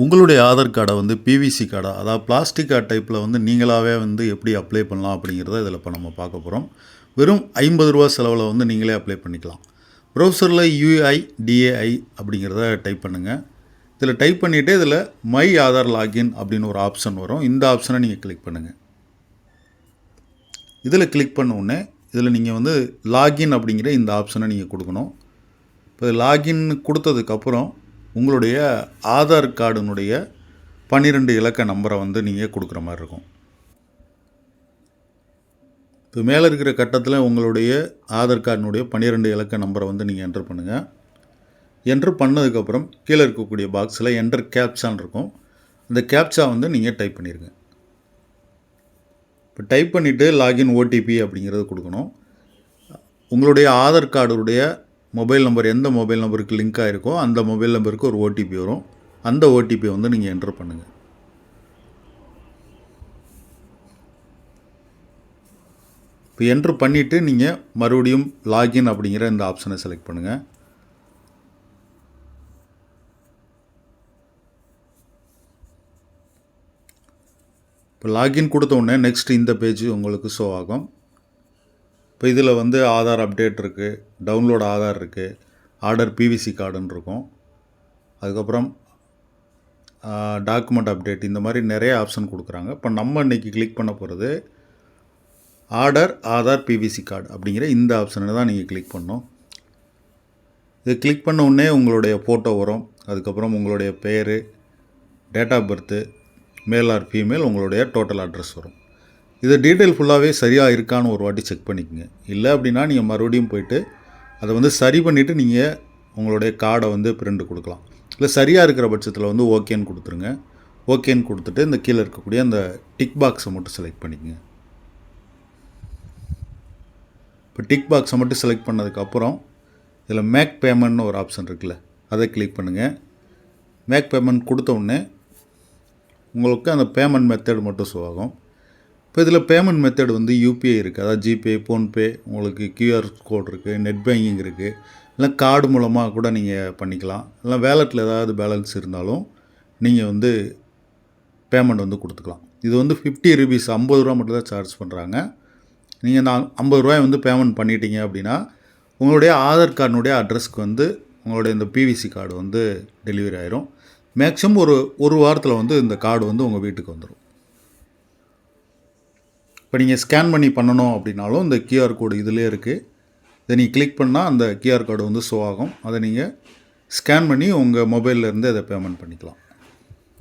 உங்களுடைய ஆதார் கார்டை வந்து பிவிசி கார்டை? அதாவது பிளாஸ்டிக் கார்டு டைப்பில் வந்து நீங்களாகவே வந்து எப்படி அப்ளை பண்ணலாம் அப்படிங்கிறத இதில் இப்போ நம்ம பார்க்க போகிறோம் வெறும் ஐம்பது ரூபா செலவில் வந்து நீங்களே அப்ளை பண்ணிக்கலாம். ப்ரௌசரில் யூஐ டிஏஐ அப்படிங்கிறத டைப் பண்ணுங்கள் இதில் டைப் பண்ணிவிட்டு இதில் மை ஆதார் லாகின் அப்படின்னு ஒரு ஆப்ஷன் வரும். இந்த ஆப்ஷனை நீங்கள் கிளிக் பண்ணுங்கள் இதில் கிளிக் பண்ண உடனே இதில் நீங்கள் வந்து லாகின் அப்படிங்கிற இந்த ஆப்ஷனை நீங்கள் கொடுக்கணும். இப்போ லாகின் கொடுத்ததுக்கப்புறம் உங்களுடைய ஆதார் கார்டுனுடைய பன்னிரெண்டு இலக்க நம்பரை வந்து நீங்கள் கொடுக்குற மாதிரி இருக்கும். இப்போ மேலே இருக்கிற கட்டத்தில் உங்களுடைய ஆதார் கார்டினுடைய பன்னிரெண்டு இலக்க நம்பரை வந்து நீங்கள் என்டர் பண்ணுங்கள் என்டர் பண்ணதுக்கப்புறம் கீழே இருக்கக்கூடிய பாக்ஸில் என்டர் கேப்சான் இருக்கும். அந்த கேப்சா வந்து நீங்கள் டைப் பண்ணிடுங்க இப்போ டைப் பண்ணிவிட்டு லாகின் ஓடிபி அப்படிங்கிறத கொடுக்கணும். உங்களுடைய ஆதார் கார்டுடைய மொபைல் நம்பர் எந்த மொபைல் நம்பருக்கு லிங்க் ஆகிருக்கோ அந்த மொபைல் நம்பருக்கு ஒரு ஓடிபி வரும். அந்த ஓடிபி வந்து நீங்கள் என்டர் பண்ணுங்கள் இப்போ என்ட்ரு பண்ணிவிட்டு நீங்கள் மறுபடியும் லாகின் அப்படிங்கிற இந்த ஆப்ஷனை செலக்ட் பண்ணுங்கள் இப்போ லாகின் கொடுத்த உடனே நெக்ஸ்ட் இந்த பேஜ் உங்களுக்கு ஷோ ஆகும். இப்போ இதில் வந்து ஆதார் அப்டேட் இருக்குது டவுன்லோட் ஆதார் இருக்குது ஆர்டர் பிவிசி கார்டுன்னு இருக்கும். அதுக்கப்புறம் டாக்குமெண்ட் அப்டேட் இந்த மாதிரி நிறைய ஆப்ஷன் கொடுக்குறாங்க. இப்போ நம்ம இன்றைக்கி கிளிக் பண்ண போகிறது ஆர்டர் ஆதார் பிவிசி கார்டு அப்படிங்கிற இந்த ஆப்ஷனை தான் நீங்கள் கிளிக் பண்ணணும். இது கிளிக் பண்ண உடனே உங்களுடைய ஃபோட்டோ வரும். அதுக்கப்புறம் உங்களுடைய பேர் date of birth male or female உங்களுடைய டோட்டல் அட்ரஸ் வரும். இது டீட்டெயில் ஃபுல்லாகவே சரியாக இருக்கான்னு ஒரு வாட்டி செக் பண்ணிக்கோங்க. இல்லை அப்படின்னா நீங்கள் மறுபடியும் போயிட்டு அதை வந்து சரி பண்ணிவிட்டு நீங்கள் உங்களுடைய கார்டை வந்து பிரிண்ட் கொடுக்கலாம். இல்லை சரியாக இருக்கிற பட்சத்தில் வந்து ஓகேன்னு கொடுத்துருங்க. ஓகேன்னு கொடுத்துட்டு இந்த கீழே இருக்கக்கூடிய அந்த டிக் பாக்ஸை மட்டும் செலக்ட் பண்ணிக்கங்க. இப்போ டிக் பாக்ஸை மட்டும் செலக்ட் பண்ணதுக்கப்புறம் இதில் மேக் பேமெண்ட்னு ஒரு ஆப்ஷன் இருக்குல்ல அதை கிளிக் பண்ணுங்கள் மேக் பேமெண்ட் கொடுத்த உடனே உங்களுக்கு அந்த பேமெண்ட் மெத்தட் மட்டும் ஷோ ஆகும். இப்போ இதில் பேமெண்ட் மெத்தட் வந்து யூபிஐ இருக்குது அதாவது ஜிபே ஃபோன்பே உங்களுக்கு கியூஆர் கோட் இருக்குது நெட் பேங்கிங் இருக்குது இல்லை கார்டு மூலமாக கூட நீங்கள் பண்ணிக்கலாம். இல்லை வேலெட்டில் ஏதாவது பேலன்ஸ் இருந்தாலும் நீங்கள் வந்து பேமெண்ட் வந்து கொடுத்துக்கலாம். இது வந்து ஃபிஃப்டி ருபீஸ் ஐம்பது ரூபா மட்டும் தான் சார்ஜ் பண்ணுறாங்க நீங்கள் நான் ஐம்பது ரூபாய் வந்து பேமெண்ட் பண்ணிட்டீங்க அப்படின்னா உங்களுடைய ஆதார் கார்டினுடைய அட்ரஸ்க்கு வந்து உங்களுடைய இந்த பிவிசி கார்டு வந்து டெலிவரி ஆயிரும். மேக்ஸிமம் ஒரு ஒரு வாரத்தில் வந்து இந்த கார்டு வந்து உங்கள் வீட்டுக்கு வந்துடும் இப்போ நீங்கள் ஸ்கேன் பண்ணி பண்ணணும் அப்படின்னாலும் இந்த கியூஆர் கோடு இதிலே இருக்குது இதை நீங்கள் கிளிக் பண்ணால் அந்த கியூஆர் கோடு வந்து ஷோ ஆகும். அதை நீங்கள் ஸ்கேன் பண்ணி உங்கள் மொபைல்லேருந்து அதை பேமெண்ட் பண்ணிக்கலாம்.